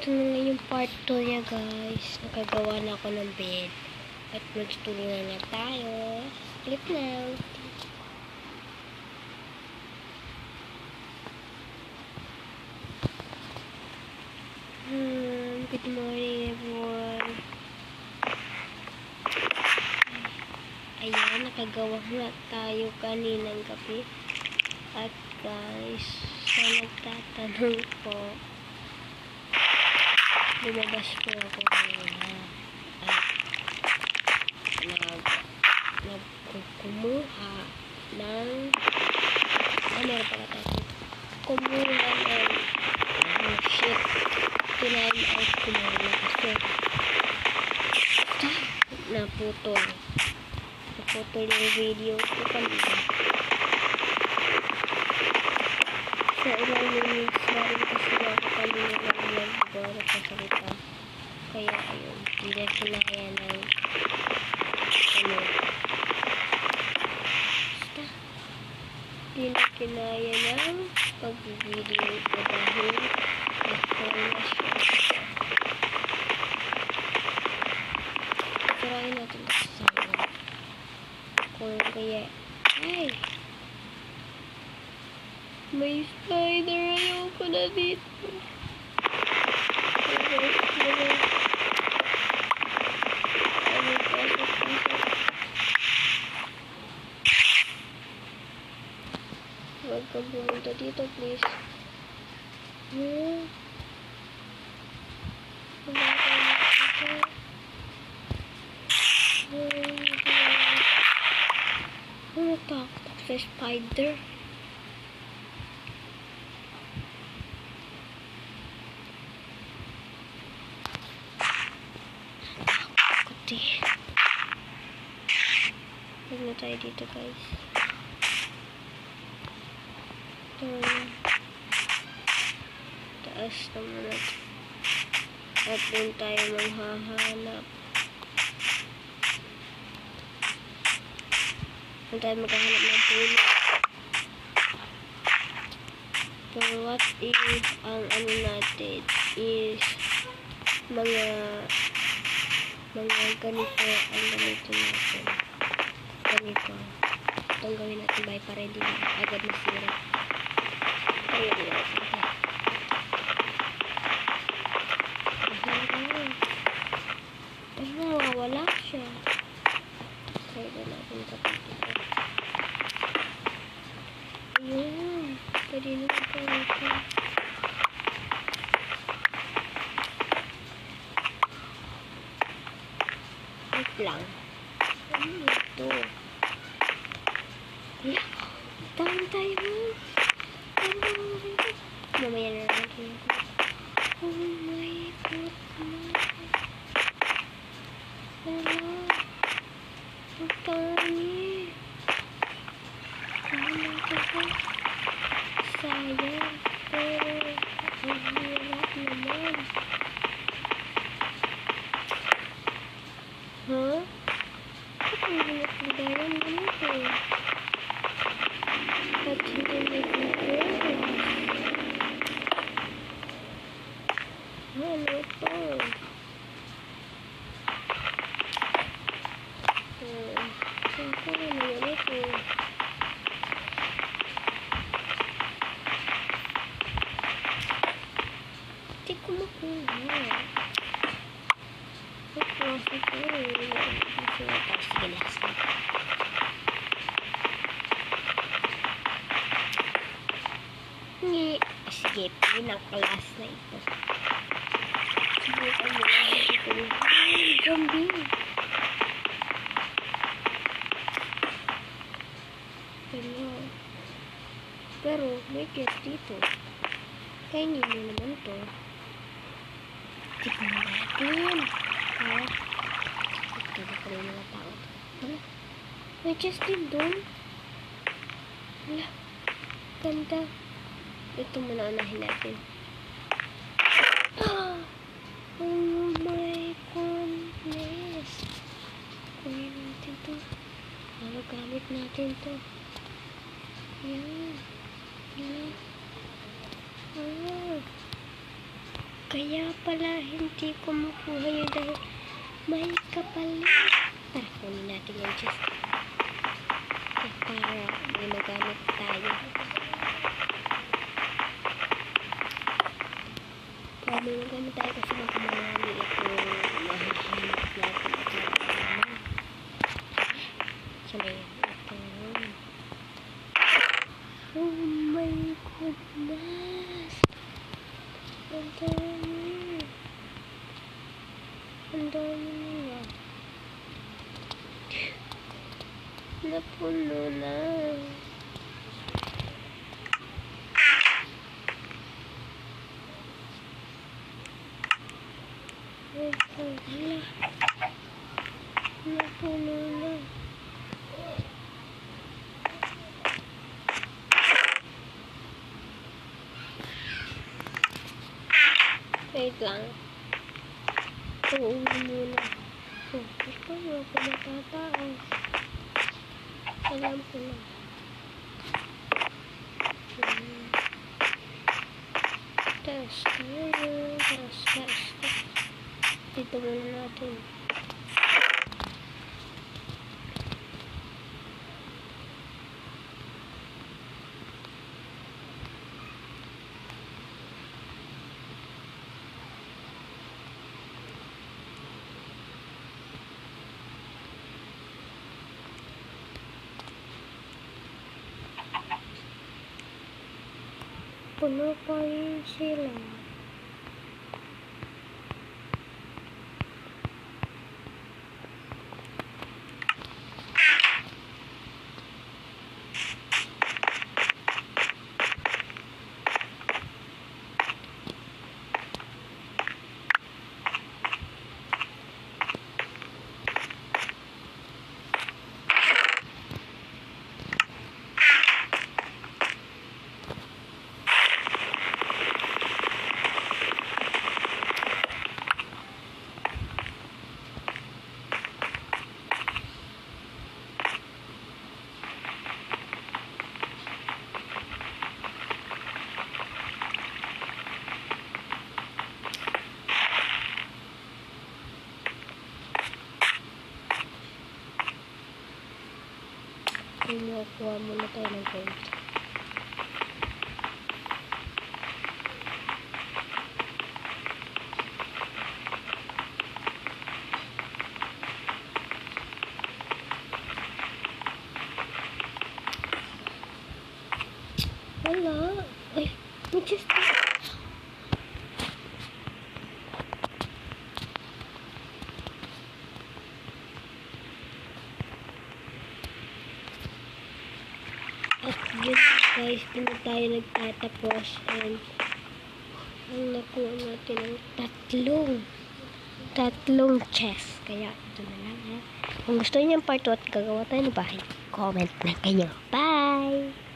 ito na nga yung part 2 niya guys. Nakagawa na ako ng bed. At magtutulungan na tayo. Sleep now. Hmm, good morning everyone. Ayan, nakagawa na tayo kaninang gabi. At guys, sa nagtatanong po, lumabas po ako kanina. At nag, nagkukumuha ng, ah, meron pala tayo. Kumuha ng, oh shit, tinayin out ko muna kasi, naputol. Naputol yung video ko kanina. Sa ilang minutes na rin kasi ako kanina ng vlog ko nagsasalita. Kaya ayun, hindi na kinaya ng ano. Basta, hindi na kinaya ng pag-video ko dahil na-fall na siya. Try natin sa akin. Kung kaya, ay! May spider. Ayoko na dito. Ay, ay. Ay, pasok, pasok. Huwag kang pumunta dito, please. Hmm. Hmm. Ano takot sa spider? Huwag na tayo dito, guys. Ito na. Taas naman natin. At doon tayo maghahanap. Doon tayo maghahanap ng puno. Pero what if ang ano natin is mga mga ganito ang ganito natin. Ganito. Itong gawin natin by para hindi na agad masira. Ayun yun. Ayun. Pero mawawala siya. Kaya na natin kapatid. Ayun. Pwede na ito ito. Wait lang. Ano ito? Wala. Tahan tayo mo. Tahan tayo mo rito. Mamaya na lang ito. Oh my goodness. Wala. Ang tangi. Tahan natin ito. Sayang. Pero, ang hirap naman. Huh? Ba't ang hirap bigayan mo nito? Ba't hindi nag-progress? Ano ito? Hmm. Saan ko naman ito? Hindi ko ito. Sige. Sige, pinaka-last na ito. Subukan mo lang ito. Ay, zombie. Hello. Pero, may get dito. Kainin mo naman to. Tignan natin. Ha? Ito ba kami mga tao? Din doon. Hala? Ganda. Ito muna anahin natin. Ah! Oh my goodness. Kunin natin to. Ano gamit natin to? Yan. Yan. Ah. Kaya pala hindi ko makuha yun dahil may kapalit. Tara, kunin natin yung chest. Eh, para may magamit tayo. Para may magamit tayo kasi baka ito mahahanap natin at nalaman. Sana yun. Ito. Oh my goodness! Ang dami. Ang dami nila. Napuno na. Ay, hala. Napuno na. Wait lang. Uuwi muna. Oh, ito mo ako matataas. Alam ko na. Hmm. Test tayo. Test, test, test. Dito muna natin. Puno pa rin sila. Kumukuha muna tayo ng gold. Wala. Ay, may chest. At yun guys, na tayo nagtatapos and ang nakuha natin ang tatlong tatlong chest. Kaya ito na lang ha. Kung gusto niyo yung part 2 at gagawa tayo ng bahay, comment na kayo. Bye!